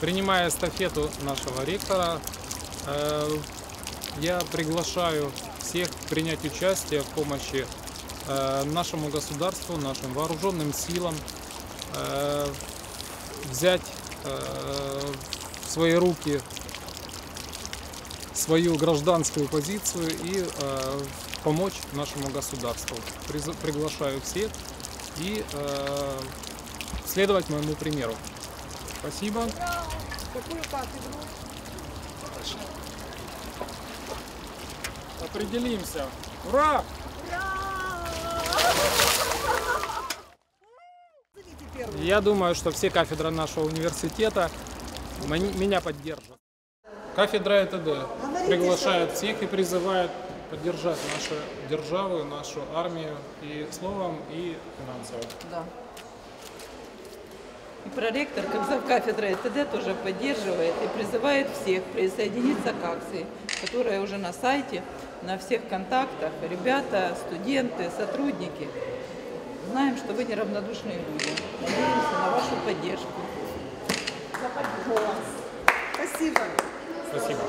Принимая эстафету нашего ректора, э, я приглашаю всех принять участие в помощи э, нашему государству, нашим вооруженным силам, э, взять в свои руки свою гражданскую позицию и помочь нашему государству. Приглашаю всех и следовать моему примеру. Спасибо. Какую кафедру? Определимся. Ура! Первую. Я думаю, что все кафедры нашего университета меня поддержат. Кафедра ЭТД приглашает всех и призывает поддержать нашу державу, нашу армию и словом, и финансово. Да. Проректор, как зав кафедры ТД, тоже поддерживает и призывает всех присоединиться к акции, которая уже на сайте, на всех контактах. Ребята, студенты, сотрудники. Знаем, что вы неравнодушные люди. Надеемся на вашу поддержку. Спасибо. Спасибо.